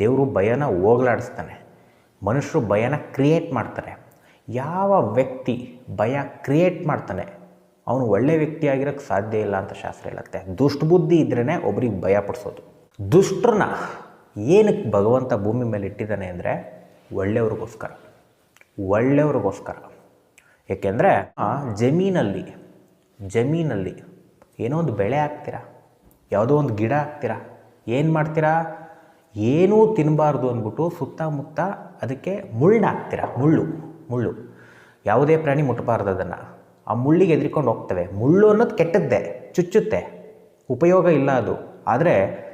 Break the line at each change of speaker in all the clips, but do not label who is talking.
ದೇವರು ಭಯನ ಹೋಗಲಾಡಿಸ್ತಾನೆ. ಮನುಷ್ಯರು ಭಯನ ಕ್ರಿಯೇಟ್ ಮಾಡ್ತಾರೆ. ಯಾವ ವ್ಯಕ್ತಿ ಭಯ ಕ್ರಿಯೇಟ್ ಮಾಡ್ತಾನೆ, ಅವನು ಒಳ್ಳೆ ವ್ಯಕ್ತಿ ಆಗಿರೋಕ್ಕೆ ಸಾಧ್ಯ ಇಲ್ಲ ಅಂತ ಶಾಸ್ತ್ರ ಹೇಳುತ್ತೆ. ದುಷ್ಟಬುದ್ಧಿ ಇದ್ರೇ ಒಬ್ರಿಗೆ ಭಯ ಪಡಿಸೋದು. ದುಷ್ಟ್ರನ್ನ ಏನಕ್ಕೆ ಭಗವಂತ ಭೂಮಿ ಮೇಲೆ ಇಟ್ಟಿದ್ದಾನೆ ಅಂದರೆ ಒಳ್ಳೆಯವ್ರಿಗೋಸ್ಕರ. ಒಳ್ಳೆಯವ್ರಿಗೋಸ್ಕರ. ಏಕೆಂದರೆ ಜಮೀನಲ್ಲಿ ಜಮೀನಲ್ಲಿ ಏನೋ ಒಂದು ಬೆಳೆ ಹಾಕ್ತೀರಾ, ಯಾವುದೋ ಒಂದು ಗಿಡ ಹಾಕ್ತೀರಾ, ಏನು ಮಾಡ್ತೀರಾ? ಏನೂ ತಿನ್ನಬಾರ್ದು ಅಂದ್ಬಿಟ್ಟು ಸುತ್ತಮುತ್ತ ಅದಕ್ಕೆ ಮುಳ್ಳು ಹಾಕ್ತೀರ, ಮುಳ್ಳು ಮುಳ್ಳು. ಯಾವುದೇ ಪ್ರಾಣಿ ಮುಟ್ಟಬಾರ್ದು ಅದನ್ನು. ಆ ಮುಳ್ಳಿಗೆ ಎದ್ರಿಕೊಂಡು ಹೋಗ್ತವೆ. ಮುಳ್ಳು ಅನ್ನೋದು ಕೆಟ್ಟದ್ದೇ, ಚುಚ್ಚುತ್ತೆ. ಉಪಯೋಗ ಇಲ್ಲ ಅದು. ಆದರೆ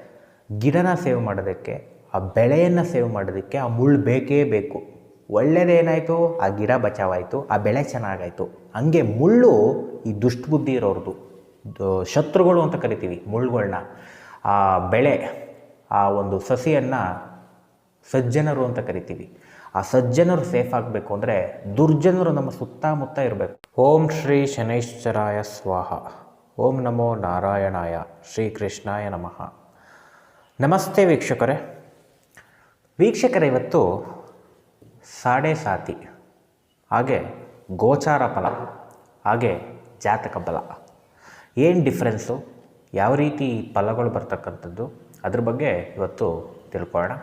ಗಿಡನ ಸೇವ್ ಮಾಡೋದಕ್ಕೆ, ಆ ಬೆಳೆಯನ್ನು ಸೇವ್ ಮಾಡೋದಕ್ಕೆ ಆ ಮುಳ್ಳು ಬೇಕೇ ಬೇಕು. ಒಳ್ಳೆಯದೇನಾಯಿತು ಆ ಗಿಡ ಬಚಾವಾಯಿತು, ಆ ಬೆಳೆ ಚೆನ್ನಾಗಾಯಿತು. ಹಂಗೆ ಮುಳ್ಳು ಈ ದುಷ್ಟಬುದ್ಧಿ ಇರೋರ್ದು. ಶತ್ರುಗಳು ಅಂತ ಕರಿತೀವಿ ಮುಳ್ಳುಗಳನ್ನ ಆ ಬೆಳೆ ಆ ಒಂದು ಸಸಿಯನ್ನು ಸಜ್ಜನರು ಅಂತ ಕರಿತೀವಿ. ಆ ಸಜ್ಜನರು ಸೇಫ್ ಆಗಬೇಕು ಅಂದರೆ ದುರ್ಜನರು ನಮ್ಮ ಸುತ್ತಮುತ್ತ ಇರಬೇಕು. ಓಂ ಶ್ರೀ ಶನೈಶ್ಚರಾಯ ಸ್ವಾಹ. ಓಂ ನಮೋ ನಾರಾಯಣಾಯ. ಶ್ರೀ ಕೃಷ್ಣಾಯ ನಮಃ. ನಮಸ್ತೆ ವೀಕ್ಷಕರೇ. ವೀಕ್ಷಕರೇ, ಇವತ್ತು ಸಾಡೆ ಸಾತಿ, ಹಾಗೆ ಗೋಚಾರ ಫಲ, ಹಾಗೆ ಜಾತಕ ಬಲ. ಏನು ಡಿಫ್ರೆನ್ಸು ಯಾವ ರೀತಿ ಫಲಗಳು ಬರ್ತಕ್ಕಂಥದ್ದು? ಅದ್ರ ಬಗ್ಗೆ ಇವತ್ತು ತಿಳ್ಕೊಳ್ಳೋಣ.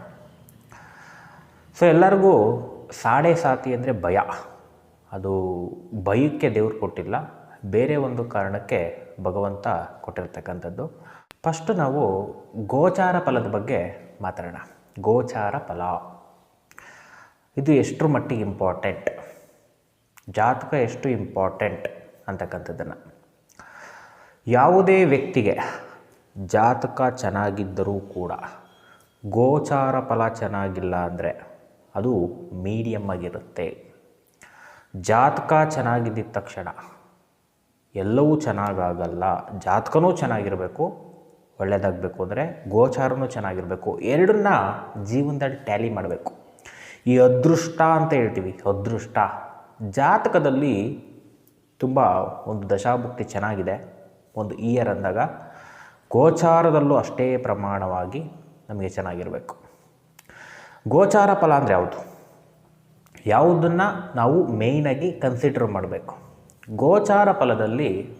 ಸೊ ಎಲ್ಲರಿಗೂ ಸಾಡೆ ಸಾತಿ ಅಂದರೆ ಭಯ. ಅದು ಭಯಕ್ಕೆ ದೇವ್ರು ಕೊಟ್ಟಿಲ್ಲ. ಬೇರೆ ಒಂದು ಕಾರಣಕ್ಕೆ ಭಗವಂತ ಕೊಟ್ಟಿರ್ತಕ್ಕಂಥದ್ದು. ಫಸ್ಟು ನಾವು ಗೋಚಾರ ಫಲದ ಬಗ್ಗೆ ಮಾತಾಡೋಣ. ಗೋಚಾರ ಫಲ. ಇದು ಎಷ್ಟರ ಮಟ್ಟಿಗೆ ಇಂಪಾರ್ಟೆಂಟ್ ಜಾತಕ ಎಷ್ಟು ಇಂಪಾರ್ಟೆಂಟ್ ಅಂತಕ್ಕಂಥದ್ದನ್ನು. ಯಾವುದೇ ವ್ಯಕ್ತಿಗೆ ಜಾತಕ ಚೆನ್ನಾಗಿದ್ದರೂ ಕೂಡ, ಗೋಚಾರ ಫಲ ಚೆನ್ನಾಗಿಲ್ಲ ಅಂದರೆ ಅದು ಮೀಡಿಯಮ್ ಆಗಿರುತ್ತೆ. ಜಾತಕ ಚೆನ್ನಾಗಿದ್ದಿದ್ದ ತಕ್ಷಣ ಎಲ್ಲವೂ ಚೆನ್ನಾಗಾಗಲ್ಲ, ಜಾತಕನೂ ಚೆನ್ನಾಗಿರಬೇಕು ಒಳ್ಳೆಯದಾಗಬೇಕು ಅಂದರೆ ಗೋಚಾರನೂ ಚೆನ್ನಾಗಿರಬೇಕು. ಎರಡನ್ನ ಜೀವನದಲ್ಲಿ ಟ್ಯಾಲಿ ಮಾಡಬೇಕು. ಈ ಅದೃಷ್ಟ ಅಂತ ಹೇಳ್ತೀವಿ, ಅದೃಷ್ಟ. ಜಾತಕದಲ್ಲಿ ತುಂಬ ಒಂದು ದಶಾಭುಕ್ತಿ ಚೆನ್ನಾಗಿದೆ. ಒಂದು ಇಯರ್ ಅಂದಾಗ ಗೋಚಾರದಲ್ಲೂ ಅಷ್ಟೇ ಪ್ರಮಾಣವಾಗಿ ನಮಗೆ ಚೆನ್ನಾಗಿರಬೇಕು. ಗೋಚಾರ ಫಲ ಅಂದರೆ ಯಾವುದು? ಯಾವುದನ್ನು ನಾವು ಮೇಯ್ನಾಗಿ ಕನ್ಸಿಡರ್ ಮಾಡಬೇಕು. ಗೋಚಾರ ಫಲದಲ್ಲಿ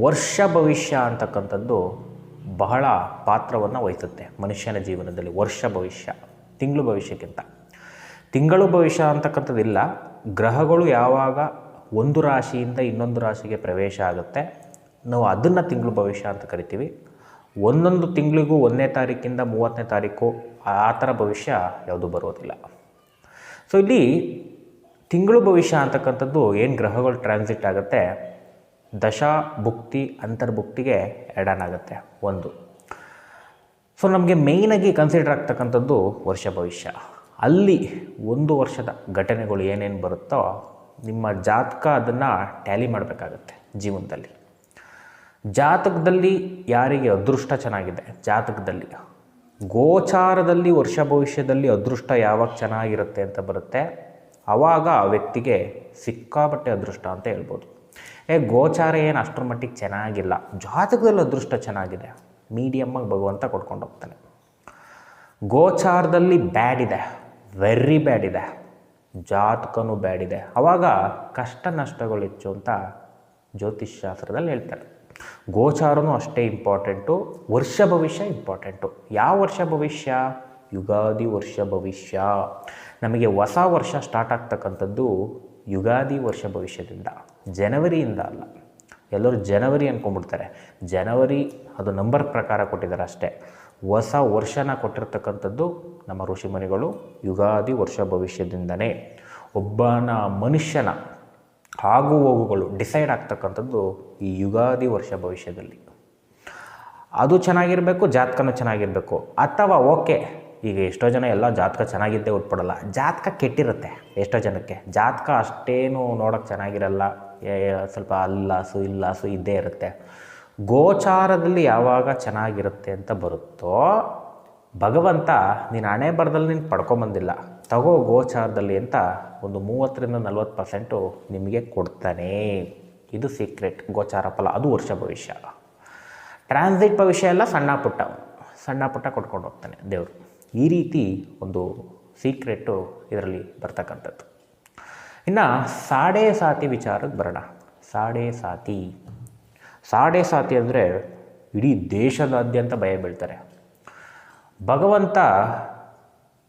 ವರ್ಷ ಭವಿಷ್ಯ ಅಂತಕ್ಕಂಥದ್ದು ಬಹಳ ಪಾತ್ರವನ್ನು ವಹಿಸುತ್ತೆ ಮನುಷ್ಯನ ಜೀವನದಲ್ಲಿ, ವರ್ಷ ಭವಿಷ್ಯ, ತಿಂಗಳು ಭವಿಷ್ಯಕ್ಕಿಂತ. ತಿಂಗಳು ಭವಿಷ್ಯ ಅಂತಕ್ಕಂಥದ್ದಿಲ್ಲ, ಗ್ರಹಗಳು ಯಾವಾಗ ಒಂದು ರಾಶಿಯಿಂದ ಇನ್ನೊಂದು ರಾಶಿಗೆ ಪ್ರವೇಶ ಆಗುತ್ತೆ ನಾವು ಅದನ್ನು ತಿಂಗಳು ಭವಿಷ್ಯ ಅಂತ ಕರಿತೀವಿ. ಒಂದೊಂದು ತಿಂಗಳಿಗೂ ಒಂದನೇ ತಾರೀಕಿಂದ ಮೂವತ್ತನೇ ತಾರೀಕು ಆ ಥರ ಭವಿಷ್ಯ ಯಾವುದೂ ಬರೋದಿಲ್ಲ. ಸೊ ಇಲ್ಲಿ ತಿಂಗಳು ಭವಿಷ್ಯ ಅಂತಕ್ಕಂಥದ್ದು ಏನು ಗ್ರಹಗಳು ಟ್ರಾನ್ಸಿಟ್ ಆಗುತ್ತೆ? ದಶಾ ಭುಕ್ತಿ ಅಂತರ್ಭುಕ್ತಿಗೆ ಆ್ಯಡ್ ಆಗುತ್ತೆ ಒಂದು. ಸೊ ನಮಗೆ ಮೇಯ್ನಾಗಿ ಕನ್ಸಿಡರ್ ಆಗ್ತಕ್ಕಂಥದ್ದು ವರ್ಷ ಭವಿಷ್ಯ. ಅಲ್ಲಿ ಒಂದು ವರ್ಷದ ಘಟನೆಗಳು ಏನೇನು ಬರುತ್ತೋ ನಿಮ್ಮ ಜಾತಕ ಅದನ್ನು ಟ್ಯಾಲಿ ಮಾಡಬೇಕಾಗತ್ತೆ ಜೀವನದಲ್ಲಿ. ಜಾತಕದಲ್ಲಿ ಯಾರಿಗೆ ಅದೃಷ್ಟ ಚೆನ್ನಾಗಿದೆ? ಜಾತಕದಲ್ಲಿ. ಗೋಚಾರದಲ್ಲಿ ವರ್ಷ ಭವಿಷ್ಯದಲ್ಲಿ ಅದೃಷ್ಟ ಯಾವಾಗ ಚೆನ್ನಾಗಿರುತ್ತೆ ಅಂತ ಬರುತ್ತೆ? ಆವಾಗ ಆ ವ್ಯಕ್ತಿಗೆ ಸಿಕ್ಕಾಪಟ್ಟೆ ಅದೃಷ್ಟ ಅಂತ ಹೇಳ್ಬೋದು. ಏ, ಗೋಚಾರ ಏನು ಅಷ್ಟರ ಮಟ್ಟಿಗೆ ಚೆನ್ನಾಗಿಲ್ಲ. ಜಾತಕದಲ್ಲಿ ಅದೃಷ್ಟ ಚೆನ್ನಾಗಿದೆ. ಮೀಡಿಯಮ್ಮಾಗಿ ಭಗವಂತ ಕೊಡ್ಕೊಂಡು ಹೋಗ್ತಾನೆ. ಗೋಚಾರದಲ್ಲಿ ಬ್ಯಾಡ್ ಇದೆ. ವೆರಿ ಬ್ಯಾಡ್ ಇದೆ. ಜಾತಕನೂ ಬ್ಯಾಡ್ ಇದೆ. ಆವಾಗ ಕಷ್ಟ ನಷ್ಟಗಳು ಹೆಚ್ಚು ಅಂತ ಜ್ಯೋತಿಷ್ ಶಾಸ್ತ್ರದಲ್ಲಿ ಹೇಳ್ತಾರೆ. ಗೋಚಾರನೂ ಅಷ್ಟೇ ಇಂಪಾರ್ಟೆಂಟು, ವರ್ಷ ಭವಿಷ್ಯ ಇಂಪಾರ್ಟೆಂಟು. ಯಾವ ವರ್ಷ ಭವಿಷ್ಯ? ಯುಗಾದಿ ವರ್ಷ ಭವಿಷ್ಯ. ನಮಗೆ ಹೊಸ ವರ್ಷ ಸ್ಟಾರ್ಟ್ ಆಗ್ತಕ್ಕಂಥದ್ದು ಯುಗಾದಿ ವರ್ಷ ಭವಿಷ್ಯದಿಂದ, ಜನವರಿಯಿಂದ ಅಲ್ಲ. ಎಲ್ಲರೂ ಜನವರಿ ಅಂದ್ಕೊಂಡ್ಬಿಡ್ತಾರೆ ಜನವರಿ ಅದು ನಂಬರ್ ಪ್ರಕಾರ ಕೊಟ್ಟಿದ್ದಾರೆ ಅಷ್ಟೇ. ಹೊಸ ವರ್ಷನ ಕೊಟ್ಟಿರ್ತಕ್ಕಂಥದ್ದು ನಮ್ಮ ಋಷಿಮುನಿಗಳು ಯುಗಾದಿ ವರ್ಷ ಭವಿಷ್ಯದಿಂದನೇ. ಒಬ್ಬನ ಮನುಷ್ಯನ ಆಗು ಹೋಗುಗಳು ಡಿಸೈಡ್ ಆಗ್ತಕ್ಕಂಥದ್ದು ಈ ಯುಗಾದಿ ವರ್ಷ ಭವಿಷ್ಯದಲ್ಲಿ. ಅದು ಚೆನ್ನಾಗಿರಬೇಕು, ಜಾತಕನೂ ಚೆನ್ನಾಗಿರಬೇಕು. ಅಥವಾ ಓಕೆ, ಈಗ ಎಷ್ಟೋ ಜನ ಎಲ್ಲ ಜಾತಕ ಚೆನ್ನಾಗಿದ್ದೇ ಉಟ್ಪಡಲ್ಲ ಜಾತಕ ಕೆಟ್ಟಿರುತ್ತೆ ಎಷ್ಟೋ ಜನಕ್ಕೆ. ಜಾತಕ ಅಷ್ಟೇನು ನೋಡೋಕ್ಕೆ ಚೆನ್ನಾಗಿರಲ್ಲ. ಸ್ವಲ್ಪ ಅಲ್ಲಾಸು ಇಲ್ಲಾಸು ಇದ್ದೇ ಇರುತ್ತೆ. ಗೋಚಾರದಲ್ಲಿ ಯಾವಾಗ ಚೆನ್ನಾಗಿರುತ್ತೆ ಅಂತ ಬರುತ್ತೋ ಭಗವಂತ ನೀನು ಹಣೆ ಬರದಲ್ಲಿ ನೀನು ಪಡ್ಕೊಂಬಂದಿಲ್ಲ. ತಗೋ ಗೋಚಾರದಲ್ಲಿ ಅಂತ ಒಂದು ಮೂವತ್ತರಿಂದ ನಲ್ವತ್ತು ಪರ್ಸೆಂಟು ನಿಮಗೆ ಕೊಡ್ತಾನೆ. ಇದು ಸೀಕ್ರೆಟ್ ಗೋಚಾರ ಫಲ. ಅದು ವರ್ಷ ಭವಿಷ್ಯ. ಟ್ರಾನ್ಸಿಟ್ ಭವಿಷ್ಯ ಎಲ್ಲ ಸಣ್ಣ ಪುಟ್ಟ. ಸಣ್ಣ ಪುಟ್ಟ ಕೊಟ್ಕೊಂಡು ಹೋಗ್ತಾನೆ ದೇವರು. ಈ ರೀತಿ ಒಂದು ಸೀಕ್ರೆಟ್ಟು ಇದರಲ್ಲಿ ಬರ್ತಕ್ಕಂಥದ್ದು. ಇನ್ನು ಸಾಡೆ ಸಾತಿ ವಿಚಾರಕ್ಕೆ ಬರೋಣ. ಸಾಡೆ ಸಾತಿ. ಸಾಡೆ ಸಾತಿ ಅಂದರೆ ಇಡೀ ದೇಶದಾದ್ಯಂತ ಭಯ ಬೀಳ್ತಾರೆ. ಭಗವಂತ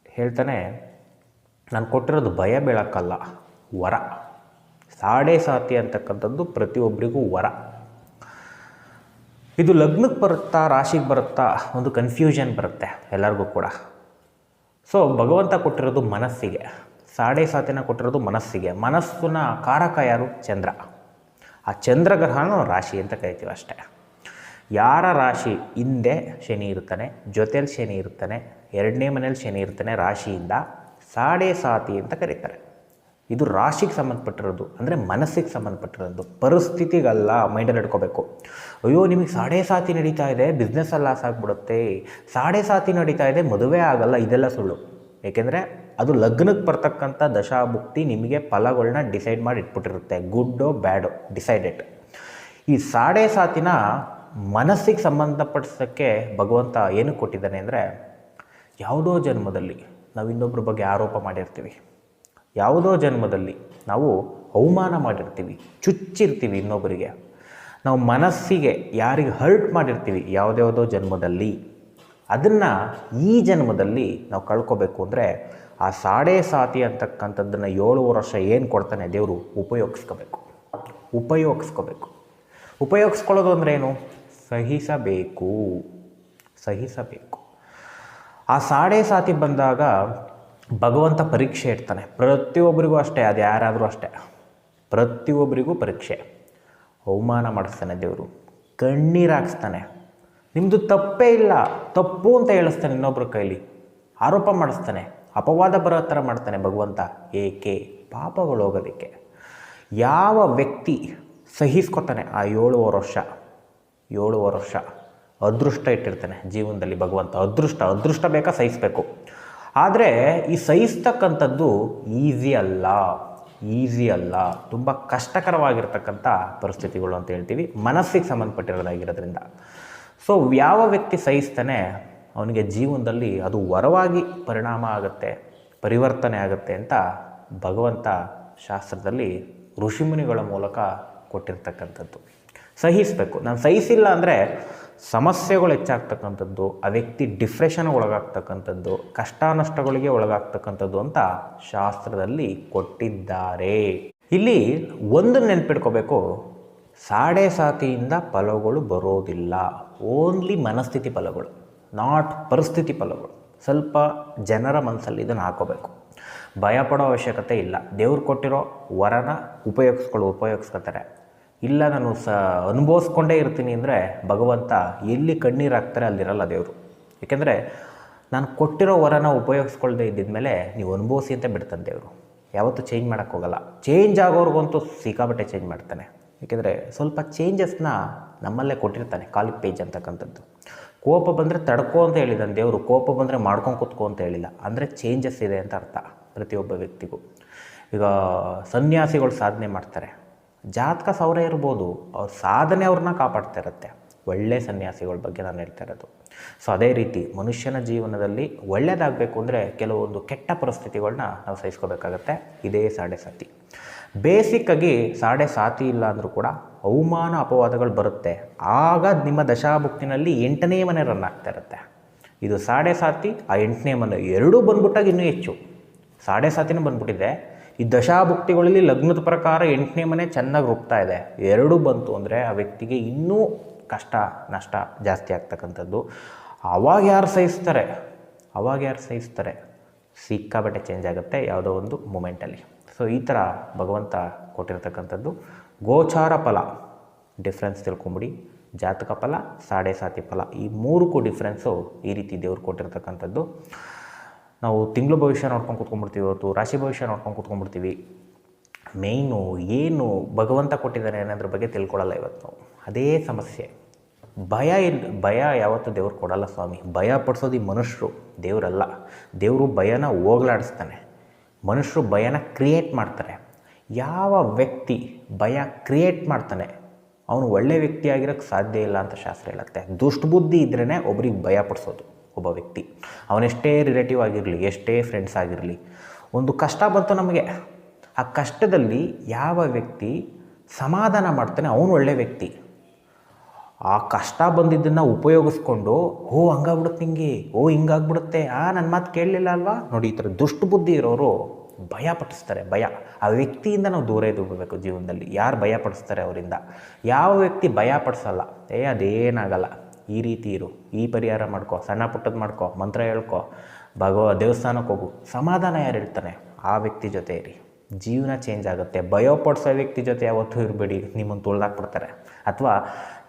ಹೇಳ್ತಾನೆ ನಾನು ಕೊಟ್ಟಿರೋದು ಭಯ ಬೆಳಕಲ್ಲ, ವರ. ಸಾಡೆ ಸಾತಿ ಅಂತಕ್ಕಂಥದ್ದು ಪ್ರತಿಯೊಬ್ಬರಿಗೂ ವರ. ಇದು ಲಗ್ನಕ್ಕೆ ಬರುತ್ತಾ, ರಾಶಿಗೆ ಬರುತ್ತಾ, ಒಂದು ಕನ್ಫ್ಯೂಷನ್ ಬರುತ್ತೆ ಎಲ್ಲರಿಗೂ ಕೂಡ. ಸೊ ಭಗವಂತ ಕೊಟ್ಟಿರೋದು ಮನಸ್ಸಿಗೆ. ಸಾಡೆ ಸಾತಿನ ಕೊಟ್ಟಿರೋದು ಮನಸ್ಸಿಗೆ. ಮನಸ್ಸಿನ ಕಾರಕ ಯಾರು? ಚಂದ್ರ. ಆ ಚಂದ್ರಗ್ರಹನ ರಾಶಿ ಅಂತ ಕರಿತೀವಿ ಅಷ್ಟೇ. ಯಾರ ರಾಶಿ? ಹಿಂದೆ ಶನಿ ಇರ್ತಾನೆ, ಜೊತೆಲಿ ಶನಿ ಇರ್ತಾನೆ, ಎರಡನೇ ಮನೇಲಿ ಶನಿ ಇರ್ತಾನೆ ರಾಶಿಯಿಂದ. ಸಾಡೆ ಸಾತಿ ಅಂತ ಕರೀತಾರೆ. ಇದು ರಾಶಿಗೆ ಸಂಬಂಧಪಟ್ಟಿರೋದು, ಅಂದರೆ ಮನಸ್ಸಿಗೆ ಸಂಬಂಧಪಟ್ಟಿರೋದು ಪರಿಸ್ಥಿತಿಗಲ್ಲ ಮೈಂಡಲ್ಲಿ ಇಟ್ಕೋಬೇಕು. ಅಯ್ಯೋ, ನಿಮಗೆ ಸಾಡೆ ಸಾತಿ ನಡೀತಾ ಇದೆ ಬಿಸ್ನೆಸ್ಸಲ್ಲಿ ಲಾಸ್ ಆಗಿಬಿಡುತ್ತೆ. ಸಾಡೆ ಸಾತಿ ನಡೀತಾ ಇದೆ, ಮದುವೆ ಆಗಲ್ಲ, ಇದೆಲ್ಲ ಸುಳ್ಳು. ಏಕೆಂದರೆ ಅದು ಲಗ್ನಕ್ಕೆ ಬರ್ತಕ್ಕಂಥ ದಶಾಭುಕ್ತಿ ನಿಮಗೆ ಫಲಗಳನ್ನ ಡಿಸೈಡ್ ಮಾಡಿ ಇಟ್ಬಿಟ್ಟಿರುತ್ತೆ ಗುಡ್ಡೋ ಬ್ಯಾಡೋ ಡಿಸೈಡೆಡ್ ಈ ಸಾಡೆ ಸಾತಿನ ಮನಸ್ಸಿಗೆ ಸಂಬಂಧಪಡಿಸೋಕ್ಕೆ ಭಗವಂತ ಏನು ಕೊಟ್ಟಿದ್ದಾನೆ ಅಂದರೆ, ಯಾವುದೋ ಜನ್ಮದಲ್ಲಿ ನಾವು ಇನ್ನೊಬ್ಬರ ಬಗ್ಗೆ ಆರೋಪ ಮಾಡಿರ್ತೀವಿ. ಯಾವುದೋ ಜನ್ಮದಲ್ಲಿ ನಾವು ಅವಮಾನ ಮಾಡಿರ್ತೀವಿ, ಚುಚ್ಚಿರ್ತೀವಿ ಇನ್ನೊಬ್ಬರಿಗೆ ನಾವು ಮನಸ್ಸಿಗೆ ಯಾರಿಗೆ ಹರ್ಟ್ ಮಾಡಿರ್ತೀವಿ ಯಾವುದ್ಯಾವುದೋ ಜನ್ಮದಲ್ಲಿ. ಅದನ್ನು ಈ ಜನ್ಮದಲ್ಲಿ ನಾವು ಕಳ್ಕೊಬೇಕು ಅಂದರೆ ಆ ಸಾಡೆ ಸಾತಿ ಅಂತಕ್ಕಂಥದ್ದನ್ನು ಏಳು ವರ್ಷ ಏನು ಕೊಡ್ತಾನೆ ದೇವರು ಉಪಯೋಗಿಸ್ಕೋಬೇಕು. ಉಪಯೋಗಿಸ್ಕೋಬೇಕು. ಉಪಯೋಗಿಸ್ಕೊಳ್ಳೋದು ಅಂದ್ರೆ ಏನು? ಸಹಿಸಬೇಕು. ಸಹಿಸಬೇಕು. ಆ ಸಾಡೆ ಸಾತಿ ಬಂದಾಗ ಭಗವಂತ ಪರೀಕ್ಷೆ ಇಡ್ತಾನೆ. ಪ್ರತಿಯೊಬ್ಬರಿಗೂ ಅಷ್ಟೇ, ಅದು ಯಾರಾದರೂ ಅಷ್ಟೇ. ಪ್ರತಿಯೊಬ್ಬರಿಗೂ ಪರೀಕ್ಷೆ. ಅವಮಾನ ಮಾಡಿಸ್ತಾನೆ ದೇವರು. ಕಣ್ಣೀರು ಹಾಕ್ಸ್ತಾನೆ. ನಿಮ್ಮದು ತಪ್ಪೇ ಇಲ್ಲ, ತಪ್ಪು ಅಂತ ಹೇಳಿಸ್ತಾನೆ ಇನ್ನೊಬ್ಬರ ಕೈಲಿ. ಆರೋಪ ಮಾಡಿಸ್ತಾನೆ. ಅಪವಾದ ಬರೋ ಥರ ಮಾಡ್ತಾನೆ ಭಗವಂತ. ಏಕೆ? ಪಾಪಗಳು ಹೋಗೋದಕ್ಕೆ. ಯಾವ ವ್ಯಕ್ತಿ ಸಹಿಸ್ಕೊತಾನೆ ಆ ಏಳುವರೆ ವರ್ಷ? ಏಳುವರೆ ವರ್ಷ. ಅದೃಷ್ಟ ಇಟ್ಟಿರ್ತಾನೆ ಜೀವನದಲ್ಲಿ ಭಗವಂತ. ಅದೃಷ್ಟ ಅದೃಷ್ಟ ಬೇಕಾ ಸಹಿಸಬೇಕು. ಆದರೆ ಈ ಸಹಿಸ್ತಕ್ಕಂಥದ್ದು ಈಸಿ ಅಲ್ಲ. ಈಸಿ ಅಲ್ಲ. ತುಂಬ ಕಷ್ಟಕರವಾಗಿರ್ತಕ್ಕಂಥ ಪರಿಸ್ಥಿತಿಗಳು ಅಂತ ಹೇಳ್ತೀವಿ. ಮನಸ್ಸಿಗೆ ಸಂಬಂಧಪಟ್ಟಿರೋದಾಗಿರೋದ್ರಿಂದ. ಸೊ ಯಾವ ವ್ಯಕ್ತಿ ಸಹಿಸ್ತಾನೆ ಅವನಿಗೆ ಜೀವನದಲ್ಲಿ ಅದು ವರವಾಗಿ ಪರಿಣಾಮ ಆಗುತ್ತೆ, ಪರಿವರ್ತನೆ ಆಗುತ್ತೆ ಅಂತ ಭಗವಂತ ಶಾಸ್ತ್ರದಲ್ಲಿ ಋಷಿಮುನಿಗಳ ಮೂಲಕ ಕೊಟ್ಟಿರ್ತಕ್ಕಂಥದ್ದು. ಸಹಿಸಬೇಕು. ನಾನು ಸಹಿಸಿಲ್ಲ ಅಂದರೆ ಸಮಸ್ಯೆಗಳು ಹೆಚ್ಚಾಗ್ತಕ್ಕಂಥದ್ದು, ಆ ವ್ಯಕ್ತಿ ಡಿಪ್ರೆಷನ್ಗೆ ಒಳಗಾಗ್ತಕ್ಕಂಥದ್ದು ಕಷ್ಟ ನಷ್ಟಗಳಿಗೆ ಒಳಗಾಗ್ತಕ್ಕಂಥದ್ದು ಅಂತ ಶಾಸ್ತ್ರದಲ್ಲಿ ಕೊಟ್ಟಿದ್ದಾರೆ. ಇಲ್ಲಿ ಒಂದು ನೆನ್ಪಿಟ್ಕೋಬೇಕು, ಸಾಡೆ ಸಾತಿಯಿಂದ ಫಲಗಳು ಬರೋದಿಲ್ಲ. ಓನ್ಲಿ ಮನಸ್ಥಿತಿ ಫಲಗಳು ನಾಟ್ ಪರಿಸ್ಥಿತಿ ಫಲಗಳು. ಸ್ವಲ್ಪ ಜನರ ಮನಸ್ಸಲ್ಲಿ ಇದನ್ನು ಹಾಕೋಬೇಕು. ಭಯಪಡೋ ಅವಶ್ಯಕತೆ ಇಲ್ಲ. ದೇವ್ರು ಕೊಟ್ಟಿರೋ ವರನ ಉಪಯೋಗಿಸ್ಕೊಳ್ಳೋ, ಉಪಯೋಗಿಸ್ಕೊತಾರೆ. ಇಲ್ಲ, ನಾನು ಸ ಅನುಭವಿಸ್ಕೊಂಡೇ ಇರ್ತೀನಿ ಅಂದರೆ ಭಗವಂತ ಎಲ್ಲಿ ಕಣ್ಣೀರು ಹಾಕ್ತಾರೆ ಅಲ್ಲಿರಲ್ಲ ದೇವರು. ಏಕೆಂದರೆ ನಾನು ಕೊಟ್ಟಿರೋ ವರನ ಉಪಯೋಗಿಸ್ಕೊಳ್ದೇ ಇದ್ದಿದ್ಮೇಲೆ ನೀವು ಅನುಭವಿಸಿ ಅಂತ ಬಿಡ್ತಾನೆ ದೇವರು. ಯಾವತ್ತೂ ಚೇಂಜ್ ಮಾಡೋಕ್ಕೋಗಲ್ಲ ಚೇಂಜ್ ಆಗೋರ್ಗಂತೂ ಸಿಕ್ಕಾಬಟ್ಟೆ ಚೇಂಜ್ ಮಾಡ್ತಾನೆ. ಏಕೆಂದರೆ ಸ್ವಲ್ಪ ಚೇಂಜಸ್ನ ನಮ್ಮಲ್ಲೇ ಕೊಟ್ಟಿರ್ತಾನೆ ಕಾಲಿಗೆ ಪೇಜ್ ಅಂತಕ್ಕಂಥದ್ದು. ಕೋಪ ಬಂದರೆ ತಡ್ಕೊ ಅಂತ ಹೇಳಿದ್ದಾನೆ ದೇವರು, ಕೋಪ ಬಂದರೆ ಮಾಡ್ಕೊಂಡು ಕೂತ್ಕೋ ಅಂತ ಹೇಳಿಲ್ಲ. ಅಂದರೆ ಚೇಂಜಸ್ ಇದೆ ಅಂತ ಅರ್ಥ ಪ್ರತಿಯೊಬ್ಬ ವ್ಯಕ್ತಿಗೂ. ಈಗ ಸನ್ಯಾಸಿಗಳು ಸಾಧನೆ ಮಾಡ್ತಾರೆ. ಜಾತಕ ಸೌರ ಇರ್ಬೋದು, ಅವ್ರ ಸಾಧನೆ ಅವ್ರನ್ನ ಕಾಪಾಡ್ತಾ ಇರುತ್ತೆ. ಒಳ್ಳೆ ಸನ್ಯಾಸಿಗಳ ಬಗ್ಗೆ ನಾನು ಹೇಳ್ತಾ ಇರೋದು. ಸೊ ಅದೇ ರೀತಿ ಮನುಷ್ಯನ ಜೀವನದಲ್ಲಿ ಒಳ್ಳೆಯದಾಗಬೇಕು ಅಂದರೆ ಕೆಲವೊಂದು ಕೆಟ್ಟ ಪರಿಸ್ಥಿತಿಗಳನ್ನ ನಾವು ಸಹಿಸ್ಕೋಬೇಕಾಗತ್ತೆ. ಇದೇ ಸಾಡೆ ಸಾತಿ. ಬೇಸಿಕ್ಕಾಗಿ ಸಾಡೆ ಸಾತಿ ಇಲ್ಲ ಅಂದರೂ ಕೂಡ ಅವಮಾನ, ಅಪವಾದಗಳು ಬರುತ್ತೆ. ಆಗ ನಿಮ್ಮ ದಶಾಭುಕ್ತಿನಲ್ಲಿ ಎಂಟನೇ ಮನೆ ರನ್ ಆಗ್ತಾ ಇರುತ್ತೆ. ಇದು ಸಾಡೆ ಸಾತಿ, ಆ ಎಂಟನೇ ಮನೆ ಎರಡೂ ಬಂದ್ಬಿಟ್ಟಾಗ ಇನ್ನೂ ಹೆಚ್ಚು. ಸಾಡೆ ಸಾತಿನೂ ಬಂದ್ಬಿಟ್ಟಿದೆ. ಈ ದಶಾಭುಕ್ತಿಗಳಲ್ಲಿ ಲಗ್ನದ ಪ್ರಕಾರ ಎಂಟನೇ ಮನೆ ಚೆನ್ನಾಗಿ ರುಗ್ತಾ ಇದೆ. ಎರಡು ಬಂತು ಅಂದರೆ ಆ ವ್ಯಕ್ತಿಗೆ ಇನ್ನೂ ಕಷ್ಟ, ನಷ್ಟ ಜಾಸ್ತಿ ಆಗ್ತಕ್ಕಂಥದ್ದು. ಅವಾಗ ಯಾರು ಸಹಿಸ್ತಾರೆ? ಅವಾಗ ಯಾರು ಸಹಿಸ್ತಾರೆ? ಸಿಕ್ಕಾಬಟ್ಟೆ ಚೇಂಜ್ ಆಗುತ್ತೆ ಯಾವುದೋ ಒಂದು ಮೂಮೆಂಟಲ್ಲಿ ಸೊ ಈ ಥರ ಭಗವಂತ ಕೊಟ್ಟಿರ್ತಕ್ಕಂಥದ್ದು. ಗೋಚಾರ ಫಲ ಡಿಫ್ರೆನ್ಸ್ ತಿಳ್ಕೊಂಬಿಡಿ. ಜಾತಕ ಫಲ, ಸಾಡೆ ಸಾತಿ ಫಲ, ಈ ಮೂರಕ್ಕೂ ಡಿಫ್ರೆನ್ಸು ಈ ರೀತಿ ದೇವ್ರು ಕೊಟ್ಟಿರ್ತಕ್ಕಂಥದ್ದು. ನಾವು ತಿಂಗಳ ಭವಿಷ್ಯ ನೋಡ್ಕೊಂಡು ಕೂತ್ಕೊಂಡ್ಬಿಡ್ತೀವಿ ಇವತ್ತು ರಾಶಿ ಭವಿಷ್ಯ ನೋಡ್ಕೊಂಡು ಕೂತ್ಕೊಂಡ್ಬಿಡ್ತೀವಿ. ಮೇಯ್ನು, ಏನು ಭಗವಂತ ಕೊಟ್ಟಿದ್ದಾನೆ ಅನ್ನೋದ್ರ ಬಗ್ಗೆ ತಿಳ್ಕೊಳ್ಳಲ್ಲ ಇವತ್ತು ನಾವು. ಅದೇ ಸಮಸ್ಯೆ. ಭಯ ಇಲ್ಲ ಭಯ ಯಾವತ್ತೂ ದೇವ್ರು ಕೊಡಲ್ಲ ಸ್ವಾಮಿ. ಭಯ ಪಡಿಸೋದು ಈ ಮನುಷ್ಯರು ದೇವರಲ್ಲ. ದೇವರು ಭಯನ ಹೋಗ್ಲಾಡಿಸ್ತಾನೆ. ಮನುಷ್ಯರು ಭಯನ ಕ್ರಿಯೇಟ್ ಮಾಡ್ತಾರೆ. ಯಾವ ವ್ಯಕ್ತಿ ಭಯ ಕ್ರಿಯೇಟ್ ಮಾಡ್ತಾನೆ? ಅವನು ಒಳ್ಳೆ ವ್ಯಕ್ತಿಯಾಗಿರೋಕ್ಕೆ ಸಾಧ್ಯ ಇಲ್ಲ ಅಂತ ಶಾಸ್ತ್ರ ಹೇಳುತ್ತೆ. ದುಷ್ಟ ಬುದ್ಧಿ ಇದ್ರೇ ಒಬ್ರಿಗೆ ಭಯ ಪಡಿಸೋದು. ಒಬ್ಬ ವ್ಯಕ್ತಿ. ಅವನೆಷ್ಟೇ ರಿಲೇಟಿವ್ ಆಗಿರಲಿ, ಎಷ್ಟೇ ಫ್ರೆಂಡ್ಸ್ ಆಗಿರಲಿ, ಒಂದು ಕಷ್ಟ ಬಂತು ನಮಗೆ. ಆ ಕಷ್ಟದಲ್ಲಿ ಯಾವ ವ್ಯಕ್ತಿ ಸಮಾಧಾನ ಮಾಡ್ತಾನೆ, ಅವನು ಒಳ್ಳೆ ವ್ಯಕ್ತಿ. ಆ ಕಷ್ಟ ಬಂದಿದ್ದನ್ನು ಉಪಯೋಗಿಸ್ಕೊಂಡು, ಓ, ಹಂಗಾಗ್ಬಿಡುತ್ತೆ ಹಿಂಗೆ ಓ, ಹಿಂಗಾಗ್ಬಿಡುತ್ತೆ, ಆ ನನ್ನ ಮಾತು ಕೇಳಲಿಲ್ಲ ಅಲ್ವಾ? ನೋಡಿ, ಈ ಥರ ದುಷ್ಟ ಬುದ್ಧಿ ಇರೋರು ಭಯ ಪಡಿಸ್ತಾರೆ ಭಯ. ಆ ವ್ಯಕ್ತಿಯಿಂದ ನಾವು ದೂರ ಇದ್ಬಿಡ್ಬೇಕು ಜೀವನದಲ್ಲಿ. ಯಾರು ಭಯ ಪಡಿಸ್ತಾರೆ ಅವರಿಂದ? ಯಾವ ವ್ಯಕ್ತಿ ಭಯ ಪಡಿಸಲ್ಲ ಏ ಅದೇನಾಗಲ್ಲ ಈ ರೀತಿ ಇರು, ಈ ಪರಿಹಾರ ಮಾಡ್ಕೊ, ಸಣ್ಣ ಪುಟ್ಟದ್ದು ಮಾಡ್ಕೊ, ಮಂತ್ರ ಹೇಳ್ಕೊ, ಭಗವ ದೇವಸ್ಥಾನಕ್ಕೆ ಹೋಗು. ಸಮಾಧಾನ ಯಾರು ಇರ್ತಾನೆ ಆ ವ್ಯಕ್ತಿ ಜೊತೆ ಇರಿ. ಜೀವನ ಚೇಂಜ್ ಆಗುತ್ತೆ. ಭಯೋಪಡಿಸೋ ವ್ಯಕ್ತಿ ಜೊತೆ ಯಾವತ್ತೂ ಇರಬೇಡಿ ನಿಮ್ಮನ್ನು ತೊಳ್ದಾಕ್ಬಿಡ್ತಾರೆ ಅಥವಾ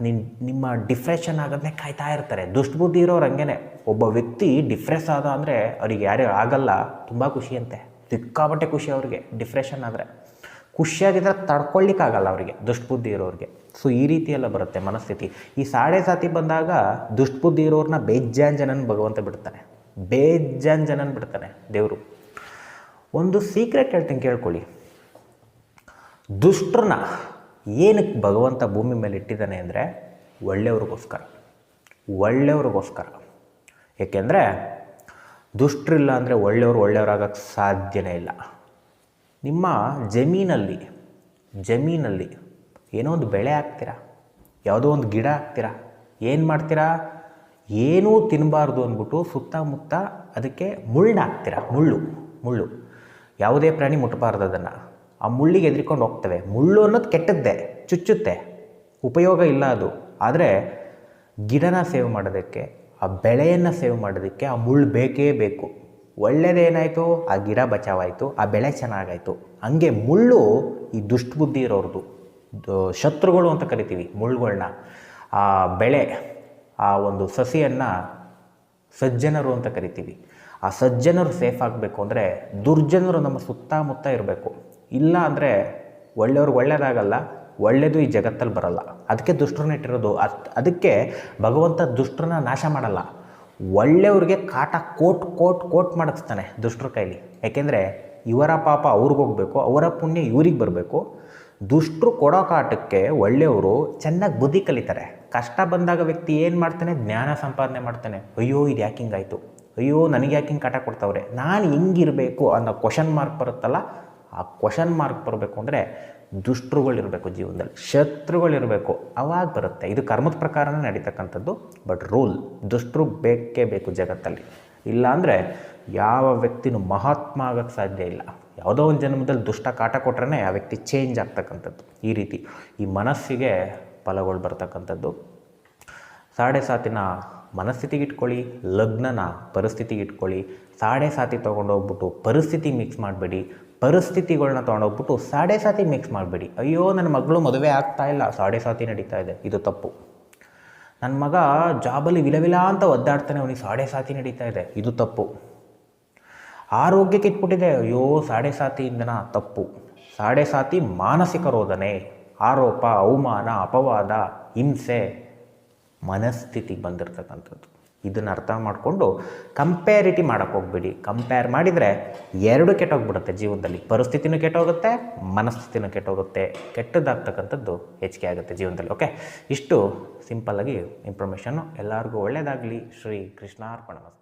ನಿನ್ನ ನಿಮ್ಮ ಡಿಪ್ರೆಷನ್ ಆಗೋದನ್ನೇ ಕಾಯ್ತಾ ಇರ್ತಾರೆ. ದುಷ್ಟಬುದ್ಧಿ ಇರೋರು ಹಂಗೇನೆ. ಒಬ್ಬ ವ್ಯಕ್ತಿ ಡಿಫ್ರೆಸ್ ಆದ ಅಂದರೆ ಅವ್ರಿಗೆ ಯಾರೇ ಆಗಲ್ಲ, ತುಂಬ ಖುಷಿ ಅಂತೆ ಸಿಕ್ಕಾಪಟ್ಟೆ ಖುಷಿ ಅವ್ರಿಗೆ ಡಿಪ್ರೆಷನ್ ಆದರೆ. ಖುಷಿಯಾಗಿದ್ರೆ ತಡ್ಕೊಳ್ಳಿಕ್ಕಾಗಲ್ಲ ಅವರಿಗೆ, ದುಷ್ಟಬುದ್ಧಿ ಇರೋರಿಗೆ. ಸೊ ಈ ರೀತಿಯೆಲ್ಲ ಬರುತ್ತೆ ಮನಸ್ಥಿತಿ. ಈ ಸಾಡೆ ಸಾತಿ ಬಂದಾಗ ದುಷ್ಟಬುದ್ಧಿ ಇರೋರನ್ನ ಬೇಜಾನ್ ಭಗವಂತ ಬಿಡ್ತಾನೆ. ಬೇಜಾನ್ ಬಿಡ್ತಾನೆ ದೇವರು. ಒಂದು ಸೀಕ್ರೆಟ್ ಹೇಳ್ತೀನಿ ಕೇಳ್ಕೊಳ್ಳಿ. ದುಷ್ಟರನ್ನ ಏನಕ್ಕೆ ಭಗವಂತ ಭೂಮಿ ಮೇಲೆ ಇಟ್ಟಿದ್ದಾನೆ ಅಂದರೆ ಒಳ್ಳೆಯವ್ರಿಗೋಸ್ಕರ. ಒಳ್ಳೆಯವ್ರಿಗೋಸ್ಕರ. ಏಕೆಂದರೆ ದುಷ್ಟ್ರಿಲ್ಲ ಅಂದರೆ ಒಳ್ಳೆಯವರು ಒಳ್ಳೆಯವರಾಗಕ್ಕೆ ಸಾಧ್ಯನೇ ಇಲ್ಲ. ನಿಮ್ಮ ಜಮೀನಲ್ಲಿ ಜಮೀನಲ್ಲಿ ಏನೋ ಒಂದು ಬೆಳೆ ಹಾಕ್ತೀರಾ? ಯಾವುದೋ ಒಂದು ಗಿಡ ಹಾಕ್ತೀರಾ? ಏನು ಮಾಡ್ತೀರಾ? ಏನೂ ತಿನ್ನಬಾರ್ದು ಅಂದ್ಬಿಟ್ಟು ಸುತ್ತಮುತ್ತ ಅದಕ್ಕೆ ಮುಳ್ಳು ಹಾಕ್ತೀರಾ? ಮುಳ್ಳು ಮುಳ್ಳು. ಯಾವುದೇ ಪ್ರಾಣಿ ಮುಟ್ಟಬಾರ್ದು ಅದನ್ನು. ಆ ಮುಳ್ಳಿಗೆ ಎದ್ರಿಕೊಂಡು ಹೋಗ್ತವೆ. ಮುಳ್ಳು ಅನ್ನೋದು ಕೆಟ್ಟದ್ದೇ, ಚುಚ್ಚುತ್ತೆ. ಉಪಯೋಗ ಇಲ್ಲ ಅದು. ಆದರೆ ಗಿಡನ ಸೇವ್ ಮಾಡೋದಕ್ಕೆ, ಆ ಬೆಳೆಯನ್ನು ಸೇವ್ ಮಾಡೋದಕ್ಕೆ ಆ ಮುಳ್ಳು ಬೇಕೇ ಬೇಕು. ಒಳ್ಳೆಯದೇನಾಯಿತು ಆ ಗಿಡ ಬಚಾವಾಯಿತು, ಆ ಬೆಳೆ ಚೆನ್ನಾಗಾಯಿತು. ಹಂಗೆ ಮುಳ್ಳು ಈ ದುಷ್ಟಬುದ್ಧಿ ಇರೋರ್ದು ಶತ್ರುಗಳು ಅಂತ ಕರಿತೀವಿ ಮುಳ್ಳುಗಳನ್ನ ಆ ಬೆಳೆ, ಆ ಒಂದು ಸಸಿಯನ್ನು ಸಜ್ಜನರು ಅಂತ ಕರಿತೀವಿ. ಆ ಸಜ್ಜನರು ಸೇಫ್ ಆಗಬೇಕು ಅಂದರೆ ದುರ್ಜನರು ನಮ್ಮ ಸುತ್ತಮುತ್ತ ಇರಬೇಕು. ಇಲ್ಲ ಅಂದರೆ ಒಳ್ಳೆಯವ್ರಿಗೆ ಒಳ್ಳೆಯದಾಗಲ್ಲ ಒಳ್ಳೆಯದು ಈ ಜಗತ್ತಲ್ಲಿ ಬರಲ್ಲ. ಅದಕ್ಕೆ ದುಷ್ಟರನ್ನ ಇಟ್ಟಿರೋದು ಅದ್, ಅದಕ್ಕೆ ಭಗವಂತ ದುಷ್ಟರನ್ನ ನಾಶ ಮಾಡಲ್ಲ. ಒಳ್ಳೆಯವ್ರಿಗೆ ಕಾಟ ಕೋಟ್ ಕೋಟ್ ಕೋಟ್ ಮಾಡಿಸ್ತಾನೆ ದುಷ್ಟರ ಕೈಲಿ. ಯಾಕೆಂದರೆ ಇವರ ಪಾಪ ಅವ್ರಿಗೆ ಹೋಗಬೇಕು, ಅವರ ಪುಣ್ಯ ಇವ್ರಿಗೆ ಬರಬೇಕು. ದುಷ್ಟರು ಕೊಡೋ ಕಾಟಕ್ಕೆ ಒಳ್ಳೆಯವರು ಚೆನ್ನಾಗಿ ಬುದ್ಧಿ ಕಲಿತಾರೆ. ಕಷ್ಟ ಬಂದಾಗ ವ್ಯಕ್ತಿ ಏನು ಮಾಡ್ತಾನೆ? ಜ್ಞಾನ ಸಂಪಾದನೆ ಮಾಡ್ತಾನೆ. ಅಯ್ಯೋ, ಇದು ಯಾಕೆ ಹಿಂಗಾಯ್ತು? ಅಯ್ಯೋ, ನನಗೆ ಯಾಕೆ ಹಿಂಗೆ ಕಾಟ ಕೊಡ್ತಾವ್ರೆ? ನಾನು ಹಿಂಗಿರಬೇಕು ಅನ್ನೋ ಕ್ವಶನ್ ಮಾರ್ಕ್ ಬರುತ್ತಲ್ಲ, ಆ ಕ್ವಶನ್ ಮಾರ್ಕ್ ಬರಬೇಕು ಅಂದರೆ ದುಷ್ಟರುಗಳಿರಬೇಕು ಜೀವನದಲ್ಲಿ, ಶತ್ರುಗಳಿರಬೇಕು, ಅವಾಗ ಬರುತ್ತೆ. ಇದು ಕರ್ಮದ ಪ್ರಕಾರನೇ ನಡೀತಕ್ಕಂಥದ್ದು ಬಟ್ ರೂಲ್ ದುಷ್ಟರು ಬೇಕೇ ಬೇಕು ಜಗತ್ತಲ್ಲಿ. ಇಲ್ಲಾಂದರೆ ಯಾವ ವ್ಯಕ್ತಿನೂ ಮಹಾತ್ಮ ಆಗೋಕ್ಕೆ ಸಾಧ್ಯ ಇಲ್ಲ. ಯಾವುದೋ ಒಂದು ಜನ್ಮದಲ್ಲಿ ದುಷ್ಟ ಕಾಟ ಕೊಟ್ರೇ ಆ ವ್ಯಕ್ತಿ ಚೇಂಜ್ ಆಗ್ತಕ್ಕಂಥದ್ದು. ಈ ರೀತಿ ಈ ಮನಸ್ಸಿಗೆ ಫಲಗಳು ಬರ್ತಕ್ಕಂಥದ್ದು. ಸಾಡೆ ಸಾತಿನ ಮನಸ್ಥಿತಿಗೆ ಇಟ್ಕೊಳ್ಳಿ, ಲಗ್ನನ ಪರಿಸ್ಥಿತಿಗೆ ಇಟ್ಕೊಳ್ಳಿ. ಸಾಡೆ ಸಾತಿ ತೊಗೊಂಡೋಗ್ಬಿಟ್ಟು ಪರಿಸ್ಥಿತಿ ಮಿಕ್ಸ್ ಮಾಡಬೇಡಿ. ಪರಿಸ್ಥಿತಿಗಳನ್ನ ತೊಗೊಂಡೋಗ್ಬಿಟ್ಟು ಸಾಡೆ ಸಾತಿ ಮಿಕ್ಸ್ ಮಾಡಬೇಡಿ. ಅಯ್ಯೋ, ನನ್ನ ಮಗಳು ಮದುವೆ ಆಗ್ತಾ ಇಲ್ಲ. ಸಾಡೆ ಸಾತಿ ನಡೀತಾ ಇದೆ. ಇದು ತಪ್ಪು. ನನ್ನ ಮಗ ಜಾಬಲ್ಲಿ ವಿಲವಿಲ ಅಂತ ಒದ್ದಾಡ್ತಾನೆ ಅವನಿಗೆ ಸಾಡೆ ಸಾತಿ ನಡೀತಾ ಇದೆ. ಇದು ತಪ್ಪು. ಆರೋಗ್ಯ ಕಿತ್ಬಿಟ್ಟಿದೆ ಅಯ್ಯೋ, ಸಾಡೆ ಸಾತಿಯಿಂದನ ತಪ್ಪು. ಸಾಡೆ ಸಾತಿ ಮಾನಸಿಕ ರೋದನೆ, ಆರೋಪ, ಅವಮಾನ, ಅಪವಾದ, ಹಿಂಸೆ ಮನಸ್ಥಿತಿಗೆ ಬಂದಿರತಕ್ಕಂಥದ್ದು. ಇದನ್ನು ಅರ್ಥ ಮಾಡಿಕೊಂಡು ಕಂಪ್ಯಾರಿಟಿ ಮಾಡೋಕ್ಕೆ ಹೋಗ್ಬೇಡಿ. ಕಂಪೇರ್ ಮಾಡಿದರೆ ಎರಡು ಕೆಟ್ಟೋಗ್ಬಿಡುತ್ತೆ ಜೀವನದಲ್ಲಿ. ಪರಿಸ್ಥಿತಿನೂ ಕೆಟ್ಟೋಗುತ್ತೆ, ಮನಸ್ಥಿತಿನೂ ಕೆಟ್ಟೋಗುತ್ತೆ. ಕೆಟ್ಟದಾಗ್ತಕ್ಕಂಥದ್ದು ಹೆಚ್ಚಿಗೆ ಆಗುತ್ತೆ ಜೀವನದಲ್ಲಿ ಓಕೆ ಇಷ್ಟು ಸಿಂಪಲ್ಲಾಗಿ ಇನ್ಫಾರ್ಮೇಷನ್ನು ಎಲ್ಲರಿಗೂ ಒಳ್ಳೆಯದಾಗಲಿ ಶ್ರೀ ಕೃಷ್ಣಾರ್ಪಣಮಸ್ತು